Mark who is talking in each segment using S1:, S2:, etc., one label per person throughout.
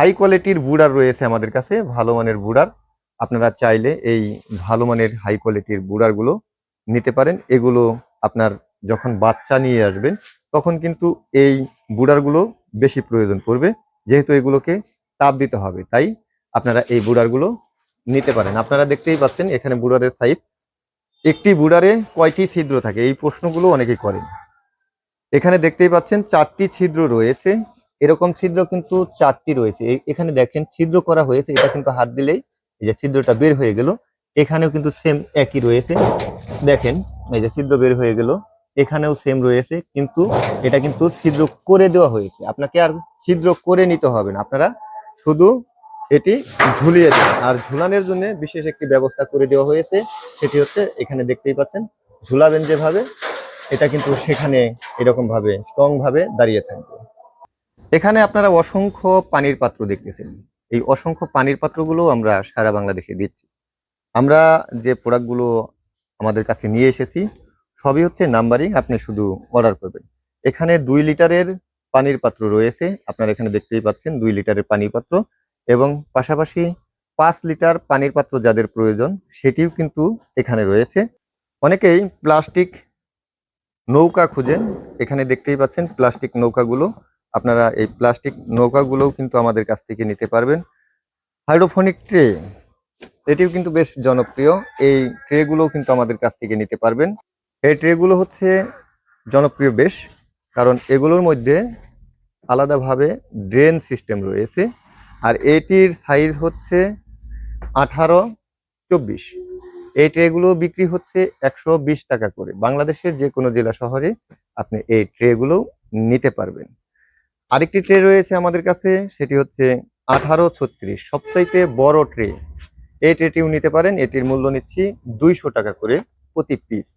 S1: High কোয়ালিটির বুড়ার রয়েছে আমাদের কাছে, ভালো মানের বুড়ার। আপনারা চাইলে এই ভালো মানের হাই কোয়ালিটির বুড়ারগুলো নিতে পারেন। এগুলো আপনার যখন বাচ্চা নিয়ে আসবেন, তখন কিন্তু এই বুড়ারগুলো বেশি প্রয়োজন পড়বে। যেহেতু এগুলোকে তাপ দিতে হবে, তাই আপনারা এই বুড়ারগুলো নিতে পারেন। আপনারা দেখতেই পাচ্ছেন, এখানে বুড়ারের সাইজ একটি বুড়ারে কয়টি ছিদ্র থাকে? এই প্রশ্নগুলো অনেকেই করেন। এখানে দেখতেই পাচ্ছেন, চারটি ছিদ্র রয়েছে। এরকম ছিদ্র কিন্তু চারটি রয়েছে। এখানে দেখেন ছিদ্র করা হয়েছে, এটা কিন্তু হাত দিলেই এই যে ছিদ্রটা বের হয়ে গেল। এখানেও কিন্তু সেম একই রয়েছে। দেখেন, এই যে ছিদ্র বের হয়ে গেল, এখানেও সেম রয়েছে, কিন্তু এটা কিন্তু ছিদ্র করে দেওয়া হয়েছে। আপনাকে আর ছিদ্র করে নিতে হবে না। আপনারা শুধু এটি ঝুলিয়ে দেন। আর ঝুলানোর জন্য বিশেষ একটি ব্যবস্থা করে দেওয়া হয়েছে, সেটি হচ্ছে এখানে দেখতেই পাচ্ছেন, ঝুলাবেন যেভাবে, এটা কিন্তু সেখানে এরকম ভাবে স্ট্রং ভাবে দাঁড়িয়ে থাকবে। এখানে আপনারা অসংখ্য পানির পাত্র দেখতেছেন। এই অসংখ্য পানির পাত্রগুলো আমরা সারা বাংলাদেশে দিচ্ছি। আমরা যে প্রোডাক্টগুলো আমাদের কাছে নিয়ে এসেছি, সবই হচ্ছে নাম্বারিং, আপনি শুধু অর্ডার করবেন। এখানে দুই লিটারের পানির পাত্র রয়েছে, আপনারা এখানে দেখতেই পাচ্ছেন দুই লিটারের পানির পাত্র এবং পাশাপাশি পাঁচ লিটার পানির পাত্র যাদের প্রয়োজন, সেটিও কিন্তু এখানে রয়েছে। অনেকেই প্লাস্টিক নৌকা খুঁজেন, এখানে দেখতেই পাচ্ছেন প্লাস্টিক নৌকাগুলো। আপনারা এই প্লাস্টিক নৌকাগুলোও কিন্তু আমাদের কাছ থেকে নিতে পারবেন। হাইড্রোফোনিক ট্রে, এটিও কিন্তু বেশ জনপ্রিয়। এই ট্রেগুলোও কিন্তু আমাদের কাছ থেকে নিতে পারবেন। এই ট্রেগুলো হচ্ছে জনপ্রিয় বেশ, কারণ এগুলোর মধ্যে আলাদাভাবে ড্রেন সিস্টেম রয়েছে। আর এটির সাইজ হচ্ছে আঠারো চব্বিশ। এই ট্রেগুলো বিক্রি হচ্ছে একশো বিশ টাকা করে। বাংলাদেশের যে কোনো জেলা শহরে আপনি এই ট্রেগুলো নিতে পারবেন। আরেকটি ট্রে রয়েছে আমাদের কাছে, সেটি হচ্ছে আঠারো ছত্রিশ, সবচাইতে বড় ট্রে এই ট্রেটিও নিতে পারেন এটির মূল্য নিচ্ছি দুইশো টাকা করে প্রতি পিস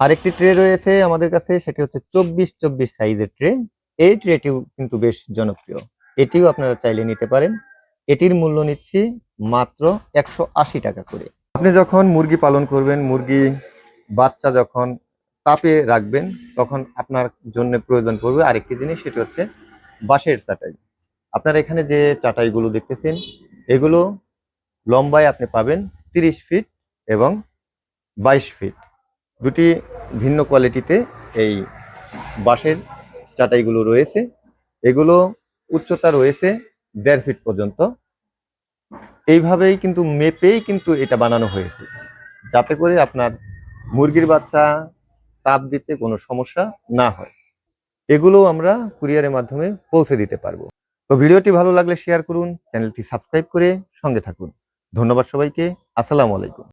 S1: আরেকটি ট্রে রয়েছে আমাদের কাছে, সেটি হচ্ছে চব্বিশ চব্বিশ সাইজের ট্রে এই ট্রেটিও কিন্তু বেশ জনপ্রিয়। এটিও আপনারা চাইলে নিতে পারেন। এটির মূল্য নিচ্ছি মাত্র একশো আশি টাকা করে। আপনি যখন মুরগি পালন করবেন, মুরগি বাচ্চা যখন তাপে রাখবেন তখন আপনার জন্য প্রয়োজন পড়বে আরেকটি জিনিস, সেটি হচ্ছে বাঁশের চাটাই। আপনার এখানে যে চাটাইগুলো দেখতেছেন, এগুলো লম্বায় আপনি পাবেন তিরিশ ফিট এবং বাইশ ফিট। দুটি ভিন্ন কোয়ালিটিতে এই বাঁশের চাটাইগুলো রয়েছে। এগুলো উচ্চতা রয়েছে দেড় ফিট পর্যন্ত। এইভাবেই কিন্তু মেপেই কিন্তু এটা বানানো হয়েছে। যাতে করে আপনার মুরগির বাচ্চা তাপ দিতে কোনো সমস্যা না হয়। এগুলো আমরা কুরিয়ারের মাধ্যমে পৌঁছে দিতে পারব। তো ভিডিওটি ভালো লাগলে শেয়ার করুন চ্যানেলটি সাবস্ক্রাইব করে সঙ্গে থাকুন। ধন্যবাদ সবাইকে, আসসালামু আলাইকুম।